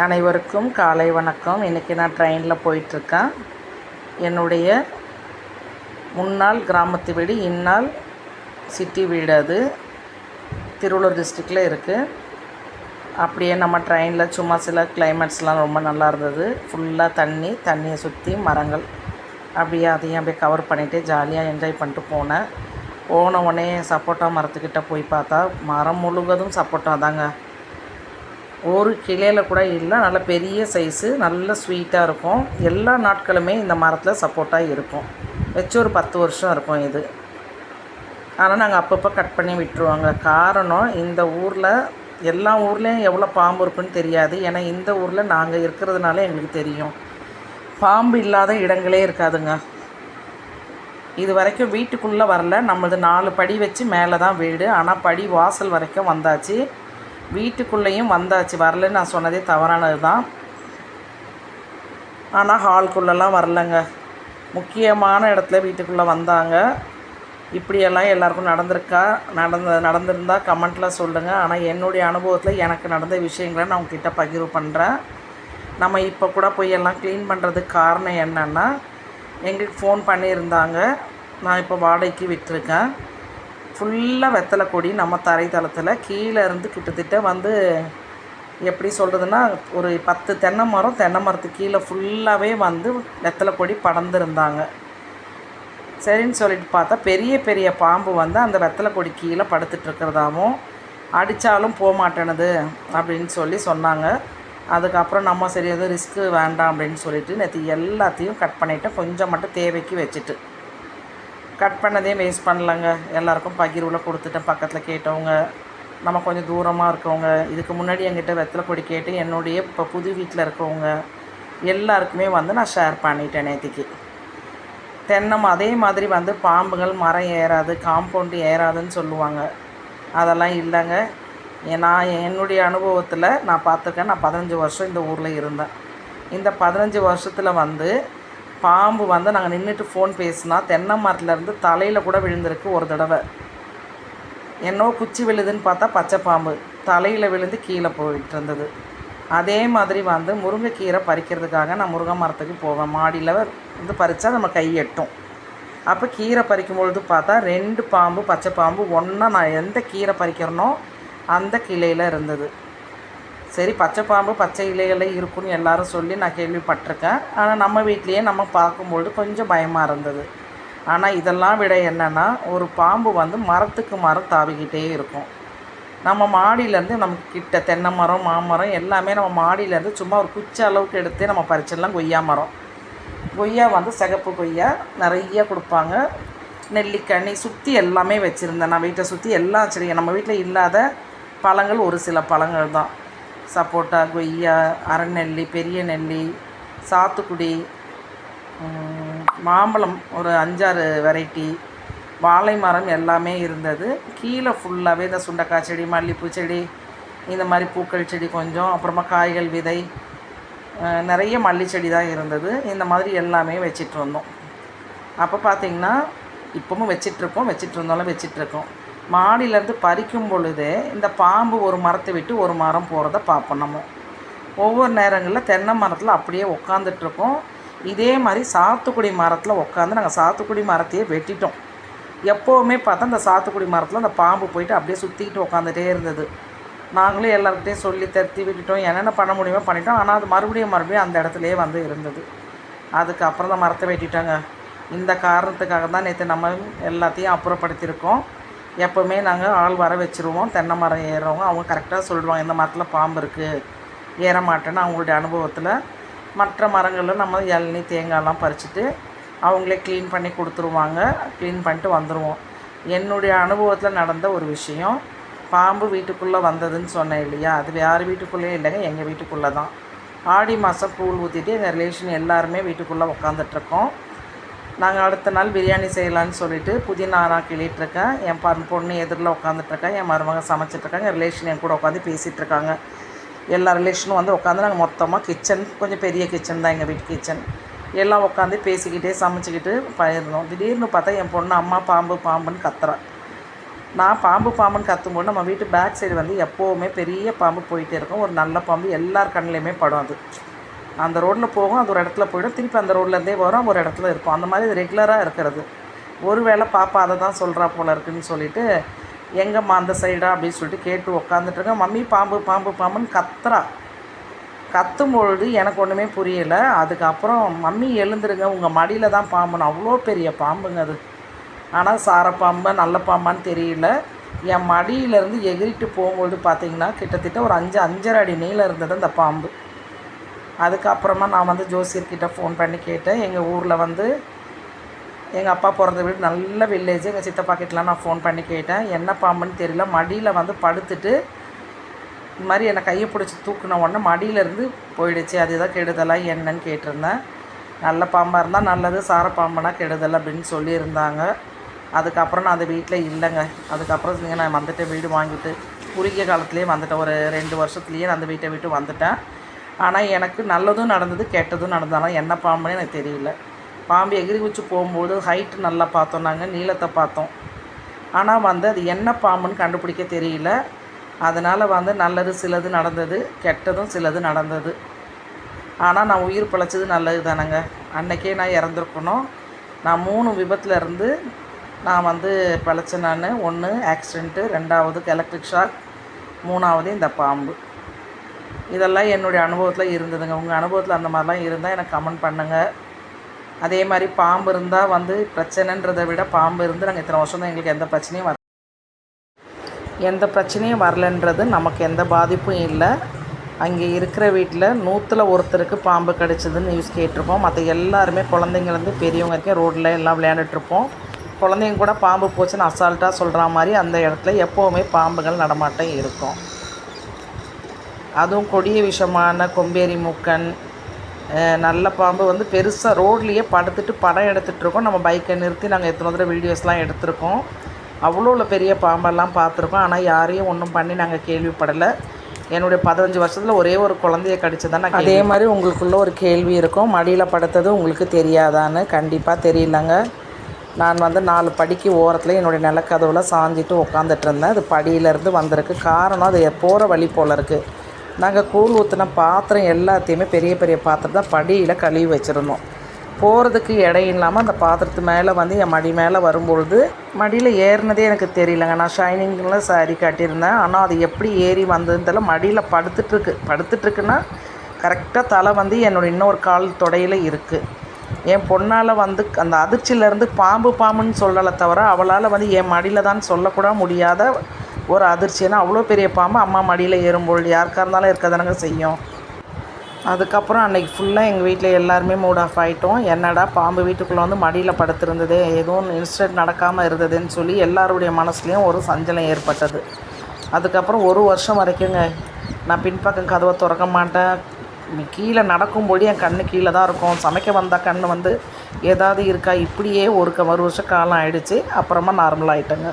அனைவருக்கும் காலை வணக்கம். இன்றைக்கி நான் ட்ரெயினில் போயிட்டுருக்கேன். என்னுடைய முன்னாள் கிராமத்து வீடு இந்நாள் சிட்டி வீடு அது. திருவள்ளூர் டிஸ்ட்ரிக்டில் இருக்குது அப்படியே நம்ம ட்ரெயினில் சும்மா சில கிளைமேட்ஸ்லாம் ரொம்ப நல்லா இருந்தது. ஃபுல்லாக தண்ணி தண்ணியை சுற்றி மரங்கள். அப்படியே அதையும் அப்படியே கவர் பண்ணிவிட்டு ஜாலியாக என்ஜாய் பண்ணிட்டு போனேன். போன உடனே சப்போட்டா மரத்துக்கிட்ட போய் பார்த்தா மரம் முழுவதும் சப்போட்டா தாங்க. ஒரு கிளையில் கூட இல்லை நல்ல பெரிய சைஸு நல்ல ஸ்வீட்டாக இருக்கும். எல்லா நாட்களுமே இந்த மரத்தில் சப்போர்ட்டாக இருக்கும். வச்சு ஒரு பத்து வருஷம் இருக்கும் இது. ஆனால் நாங்கள் அப்பப்போ கட் பண்ணி விட்டுருவாங்க. காரணம் இந்த ஊரில் எல்லா ஊர்லேயும் எவ்வளோ பாம்பு இருக்குன்னு தெரியாது. ஏன்னா இந்த ஊரில் நாங்கள் இருக்கிறதுனால எங்களுக்கு தெரியும். பாம்பு இல்லாத இடங்களே இருக்காதுங்க. இது வரைக்கும் வீட்டுக்குள்ளே வரல. நம்மளது நாலு படி வச்சு மேலே தான் வீடு. ஆனால் படி வாசல் வரைக்கும் வந்தாச்சு. வீட்டுக்குள்ளேயும் வந்தாச்சு. வரலன்னு நான் சொன்னதே தவறானது தான் ஆனால் ஹால்குள்ளெல்லாம் வரலங்க. முக்கியமான இடத்துல வீட்டுக்குள்ளே வந்தாங்க. இப்படியெல்லாம் எல்லாருக்கும் நடந்திருக்கா? நடந்த நடந்திருந்தா கமெண்ட்டில் சொல்லுங்கள் ஆனால் என்னுடைய அனுபவத்தில் எனக்கு நடந்த விஷயங்களை நான் உங்ககிட்ட பகிர்வு பண்ணுறேன் நம்ம இப்போ கூட போய் எல்லாம் க்ளீன் பண்ணுறதுக்கு காரணம் என்னென்னா எங்களுக்கு ஃபோன் பண்ணியிருந்தாங்க. நான் இப்போ வாடகைக்கு விட்டுருக்கேன். ஃபுல்லாக வெத்தலை கொடி நம்ம தரைத்தளத்தில் கீழே இருந்து கிட்டத்தட்ட வந்து எப்படி சொல்கிறதுனா ஒரு பத்து தென்னை மரம் தென்னை மரத்துக்கு கீழே ஃபுல்லாகவே வந்து வெத்தலை கொடி படர்ந்துருந்தாங்க. சரின்னு சொல்லிட்டு பார்த்தா பெரிய பெரிய பாம்பு வந்து அந்த வெத்தலை கொடி கீழே படுத்துட்ருக்கிறதாவும் அடித்தாலும் போக மாட்டேனது அப்படின்னு சொல்லி சொன்னாங்க. அதுக்கப்புறம் நம்ம சரி எதுவும் ரிஸ்க்கு வேண்டாம் அப்படின்னு சொல்லிட்டு நேற்று எல்லாத்தையும் கட் பண்ணிவிட்டு கொஞ்சம் மட்டும் தேவைக்கு வச்சுட்டு கட் பண்ணதே வேஸ்ட் பண்ணலங்க. எல்லாருக்கும் பகிர்வில் கொடுத்துட்டேன். பக்கத்தில் கேட்டவங்க நம்ம கொஞ்சம் தூரமாக இருக்கவங்க இதுக்கு முன்னாடி என்கிட்ட வெத்தலை கொடி கேட்டு என்னுடைய இப்போ புது வீட்டில் இருக்கவங்க எல்லாருக்குமே வந்து நான் ஷேர் பண்ணிட்டேன் நேற்றுக்கு தென்னம் அதே மாதிரி வந்து பாம்புகள் மரம் ஏறாது காம்பவுண்டு ஏறாதுன்னு சொல்லுவாங்க. அதெல்லாம் இல்லைங்க. நான் என்னுடைய அனுபவத்தில் நான் பார்த்துருக்கேன். நான் பதினஞ்சு வருஷம் இந்த ஊரில் இருந்தேன். இந்த பதினஞ்சு வருஷத்தில் வந்து பாம்பு வந்து நாங்கள் நின்றுட்டு ஃபோன் பேசினா தென்னை மரத்துலேருந்து தலையில் கூட விழுந்திருக்கு ஒரு தடவை. என்னோ குச்சி விழுதுன்னு பார்த்தா பச்சை பாம்பு. தலையில் விழுந்து கீழே போயிட்டு இருந்தது. அதே மாதிரி வந்து முருங்கைக்கீரை பறிக்கிறதுக்காக நான் முருங்கை மரத்துக்கு போவேன். மாடியில் வந்து பறித்தா நம்ம கை எட்டும். அப்போ கீரை பறிக்கும் பொழுது பார்த்தா ரெண்டு பாம்பு பச்சை பாம்பு ஒன்றா நான் எந்த கீரை பறிக்கிறனோ அந்த கிளையில் இருந்தது. சரி பச்சை பாம்பு பச்சை இலைகளில் இருக்குன்னு எல்லாரும் சொல்லி நான் கேள்விப்பட்டிருக்கேன். ஆனால் நம்ம வீட்லேயே நம்ம பார்க்கும்பொழுது கொஞ்சம் பயமாக இருந்தது. ஆனால் இதெல்லாம் விட என்னென்னா ஒரு பாம்பு வந்து மரத்துக்கு மரம் தாவிக்கிட்டே இருக்கும். நம்ம மாடியிலேருந்து நமக்கு கிட்ட தென்னை மரம் மாமரம் எல்லாமே நம்ம மாடியிலேருந்து சும்மா ஒரு குச்சி அளவுக்கு எடுத்தே நம்ம பறிச்சிடலாம். கொய்யா மரம். கொய்யா வந்து சிகப்பு கொய்யா நிறைய கொடுப்பாங்க. நெல்லிக்கனி சுற்றி எல்லாமே வச்சுருந்தேன். நான் வீட்டை சுற்றி எல்லா செடியும் நம்ம வீட்டில் இல்லாத பழங்கள் ஒரு சில பழங்கள் தான் சப்போட்டா கொய்யா அரநெல்லி பெரிய நெல்லி சாத்துக்குடி மாம்பழம் ஒரு அஞ்சாறு வெரைட்டி வாழை மரம் எல்லாமே இருந்தது. கீழே ஃபுல்லாகவே இந்த சுண்டக்காய் செடி மல்லிகைப்பூ செடி இந்த மாதிரி பூக்கள் செடி கொஞ்சம் அப்புறமா காய்கள் விதை நிறைய மல்லி செடி தான் இருந்தது. இந்த மாதிரி எல்லாமே வச்சிட்டு அப்போ பார்த்திங்கன்னா இப்போவும் வச்சிட்ருக்கோம் வச்சிட்டு இருந்தாலும் வச்சிட்ருக்கோம் மாடியிலேருந்து பறிக்கும் பொழுது இந்த பாம்பு ஒரு மரத்தை விட்டு ஒரு மரம் போகிறத பார்ப்போம் நம்ம. ஒவ்வொரு நேரங்களில் தென்னை மரத்தில் அப்படியே உக்காந்துட்ருக்கோம் இதே மாதிரி சாத்துக்குடி மரத்தில் உட்காந்து நாங்கள் சாத்துக்குடி மரத்தையே வெட்டிட்டோம். எப்போவுமே பார்த்தா அந்த சாத்துக்குடி மரத்தில் அந்த பாம்பு போயிட்டு அப்படியே சுற்றிக்கிட்டு உட்காந்துட்டே இருந்தது. நாங்களும் எல்லாருக்கிட்டையும் சொல்லி தருத்தி விட்டுட்டோம். என்னென்ன பண்ண முடியுமோ பண்ணிட்டோம். ஆனால் அது மறுபடியும் மறுபடியும் அந்த இடத்துலையே வந்து இருந்தது. அதுக்கப்புறம் தான் மரத்தை வெட்டிட்டாங்க. இந்த காரணத்துக்காக தான் நேற்று நம்ம எல்லாத்தையும் அப்புறப்படுத்தியிருக்கோம். எப்போவுமே நாங்கள் ஆள் வர வச்சுருவோம். தென்னை மரம் ஏறுறவங்க அவங்க கரெக்டாக சொல்லிடுவாங்க இந்த மரத்தில் பாம்பு இருக்குது ஏற மாட்டேன்னு அவங்களுடைய அனுபவத்தில் மற்ற மரங்களில் நம்ம இளநி தேங்காய்லாம் பறிச்சுட்டு அவங்களே க்ளீன் பண்ணி கொடுத்துருவாங்க. க்ளீன் பண்ணிட்டு வந்துடுவோம் என்னுடைய அனுபவத்தில் நடந்த ஒரு விஷயம் பாம்பு வீட்டுக்குள்ளே வந்ததுன்னு சொன்னேன் இல்லையா? அது யார் வீட்டுக்குள்ளேயும் இல்லைங்க எங்கள் வீட்டுக்குள்ளே தான் ஆடி மாதம் கூழ் ஊற்றிட்டு எங்கள் ரிலேஷன் எல்லாருமே வீட்டுக்குள்ளே உட்காந்துட்ருக்கோம் நாங்கள் அடுத்த நாள் பிரியாணி செய்யலான்னு சொல்லிட்டு புதினா நான் கிளிட்டுருக்கேன் என் பண் பொண்ணு எதிரில் உட்காந்துட்ருக்கேன் என் மருமக சமைச்சிட்ருக்காங்க. என் ரிலேஷன் என் கூட உட்காந்து பேசிகிட்ருக்காங்க எல்லா ரிலேஷனும் வந்து உட்காந்து நாங்கள் மொத்தமாக கிச்சன் கொஞ்சம் பெரிய கிச்சன் தான் எங்கள் வீட்டு கிச்சன் எல்லாம் உட்காந்து பேசிக்கிட்டே சமைச்சிக்கிட்டு பயிருந்தோம். திடீர்னு பார்த்தா என் பொண்ணு அம்மா பாம்பு பாம்புன்னு கத்துறான் நான் பாம்பு பாம்புன்னு கத்தும்போது நம்ம வீட்டு பேக் சைடு வந்து எப்போவுமே பெரிய பாம்பு போயிட்டே இருக்கும். ஒரு நல்ல பாம்பு எல்லார் கண்ணிலையுமே படும் அது. அந்த ரோட்டில் போகும் அது ஒரு இடத்துல போயிடும். திருப்பி அந்த ரோட்லேருந்தே வரும் ஒரு இடத்துல இருக்கும். அந்த மாதிரி ரெகுலராக இருக்கிறது. ஒரு வேளை பாப்பா அதை தான் சொல்கிறா போல இருக்குன்னு சொல்லிட்டு எங்கம்மா அந்த சைடா அப்படின்னு சொல்லிட்டு கேட்டு உக்காந்துட்டுருக்கேன் மம்மி பாம்பு பாம்பு பாம்புன்னு கத்துறா. கத்தும் பொழுது எனக்கு ஒன்றுமே புரியலை. அதுக்கப்புறம் மம்மி எழுந்துருங்க. உங்கள் மடியில் தான் பாம்புன்னு. அவ்வளோ பெரிய பாம்புங்க அது. ஆனால் சாரப்பாம்பா நல்ல பாம்பான்னு தெரியல. என் மடியிலேருந்து எகிரிட்டு போகும்பொழுது பார்த்தீங்கன்னா கிட்டத்தட்ட ஒரு அஞ்சு அஞ்சரை அடி நீளம் இருந்தது அந்த பாம்பு. அதுக்கப்புறமா நான் வந்து ஜோசியர்கிட்ட ஃபோன் பண்ணி கேட்டேன். எங்கள் ஊரில் வந்து எங்கள் அப்பா பிறந்த வீடு நல்ல வில்லேஜ் எங்கள் சித்தப்பா கிட்டலாம் நான் ஃபோன் பண்ணி கேட்டேன். என்ன பாம்புன்னு தெரியல. மடியில் வந்து படுத்துட்டு இந்த மாதிரி என்னை கையை பிடிச்சி தூக்குன உடனே மடியிலேருந்து போயிடுச்சு. அது எதாவது கெடுதலாக என்னன்னு கேட்டிருந்தேன். நல்ல பாம்பாக இருந்தால் நல்லது சார பாம்புனா கெடுதல் அப்படின்னு சொல்லியிருந்தாங்க. அதுக்கப்புறம் நான் அந்த வீட்டில் இல்லைங்க. அதுக்கப்புறம் நீங்கள் நான் வந்துட்டேன் வீடு வாங்கிட்டு குறுகிய காலத்துலேயே வந்துட்டேன். ஒரு ரெண்டு வருஷத்துலேயே நான் அந்த வீட்டை விட்டு வந்துட்டேன். ஆனால் எனக்கு நல்லதும் நடந்தது கெட்டதும் நடந்தாலும் என்ன பாம்புன்னு எனக்கு தெரியல. பாம்பு எகிரி வச்சு போகும்போது ஹைட்டு நல்லா பார்த்தோம் நாங்கள் நீளத்தை பார்த்தோம். ஆனால் வந்து அது என்ன பாம்புன்னு கண்டுபிடிக்க தெரியல. அதனால் வந்து நல்லது சிலது நடந்தது கெட்டதும் சிலது நடந்தது. ஆனால் நான் உயிர் பிழைச்சது நல்லது தானேங்க. அன்னைக்கே நான் இறந்துருக்கணும். நான் மூணு விபத்தில் இருந்து நான் வந்து பிழைச்சேன் நான். ஒன்று ஆக்சிடெண்ட்டு ரெண்டாவது எலக்ட்ரிக் ஷாக் மூணாவது இந்த பாம்பு. இதெல்லாம் என்னுடைய அனுபவத்தில் இருந்ததுங்க. உங்கள் அனுபவத்தில் அந்த மாதிரிலாம் இருந்தால் எனக்கு கமெண்ட் பண்ணுங்கள் அதே மாதிரி பாம்பு இருந்தால் வந்து பிரச்சனைன்றதை விட பாம்பு இருந்து நாங்கள் இத்தனை வருஷம் தான் எங்களுக்கு எந்த பிரச்சனையும் வர எந்த பிரச்சனையும் வரலன்றது நமக்கு எந்த பாதிப்பும் இல்லை. அங்கே இருக்கிற வீட்டில் நூற்றில் ஒருத்தருக்கு பாம்பு கடிச்சதுன்னு நியூஸ் கேட்டிருப்போம். மற்ற எல்லாருமே குழந்தைங்கலேருந்து பெரியவங்க வரைக்கும் ரோட்டில் எல்லாம் விளையாண்டுட்ருப்போம் குழந்தைங்க கூட பாம்பு போச்சுன்னு அசால்ட்டாக சொல்கிற மாதிரி அந்த இடத்துல எப்போவுமே பாம்புகள் நடமாட்டம் இருக்கும். அதுவும் கொடிய விஷமான கொம்பேரி மூக்கன் நல்ல பாம்பு வந்து பெருசாக ரோட்லேயே படுத்துட்டு படம் எடுத்துகிட்டு இருக்கோம் நம்ம பைக்கை நிறுத்தி நாங்கள் எத்தனை தடவை வீடியோஸ்லாம் எடுத்திருக்கோம். அவ்வளோ பெரிய பாம்பெல்லாம் பார்த்துருக்கோம். ஆனால் யாரையும் ஒன்றும் பண்ணி நாங்கள் கேள்விப்படலை. என்னுடைய பதினஞ்சு வருஷத்தில் ஒரே ஒரு குழந்தைய கடிச்சதான் நான் அதே மாதிரி உங்களுக்குள்ள ஒரு கேள்வி இருக்கும். மடியில் படுத்தது உங்களுக்கு தெரியாதான்னு? கண்டிப்பாக தெரியலங்க. நான் வந்து நாலு படிக்கு ஓரத்தில் என்னுடைய நிலக்கதவில் சாஞ்சிட்டு உட்காந்துட்டு இருந்தேன். அது படியிலேருந்து வந்திருக்கு. காரணம் அது போகிற வழி போல் இருக்குது நாங்கள் கூழ் ஊற்றின பாத்திரம் எல்லாத்தையுமே பெரிய பெரிய பாத்திரம் தான் படியில் கழுவி வச்சுருந்தோம். போகிறதுக்கு இடம் இல்லாமல் அந்த பாத்திரத்து மேலே வந்து என் மடி மேலே வரும்பொழுது மடியில் ஏறினதே எனக்கு தெரியலங்க. நான் ஷைனிங்கில் சாரி கட்டியிருந்தேன். ஆனால் அது எப்படி ஏறி வந்ததுன்னு தெரியல. மடியில் படுத்துட்ருக்கு படுத்துட்ருக்குன்னா கரெக்டாக தலை வந்து என்னோட இன்னொரு கால் தொடையில் இருக்குது என் பொண்ணால் வந்து அந்த அதிர்ச்சியிலேருந்து பாம்பு பாம்புன்னு சொல்லலை தவிர அவளால் வந்து என் மடியில் தான் சொல்லக்கூட முடியாத ஒரு அதிர்ச்சினா அவ்வளோ பெரிய பாம்பு அம்மா மடியில் ஏறும்பொழுது யாருக்காக இருந்தாலும் இருக்க தானங்க செய்யும். அதுக்கப்புறம் அன்றைக்கி ஃபுல்லாக எங்கள் வீட்டில் எல்லாருமே மூட் ஆஃப் ஆகிட்டோம் என்னடா பாம்பு வீட்டுக்குள்ளே வந்து மடியில் படுத்திருந்தது எதுவும் இன்சிடென்ட் நடக்காமல் இருந்ததுன்னு சொல்லி எல்லாருடைய மனசுலேயும் ஒரு சஞ்சலம் ஏற்பட்டது. அதுக்கப்புறம் ஒரு வருஷம் வரைக்குங்க நான் பின்பக்கம் கதவை திறக்க மாட்டேன். கீழே நடக்கும்போது என் கண்ணு கீழே தான் இருக்கும். சமைக்க வந்தால் கண் வந்து ஏதாவது இருக்கா? இப்படியே ஒரு க ஒரு வருஷம் காலம் ஆயிடுச்சு. அப்புறமா நார்மலாக ஆகிட்டேங்க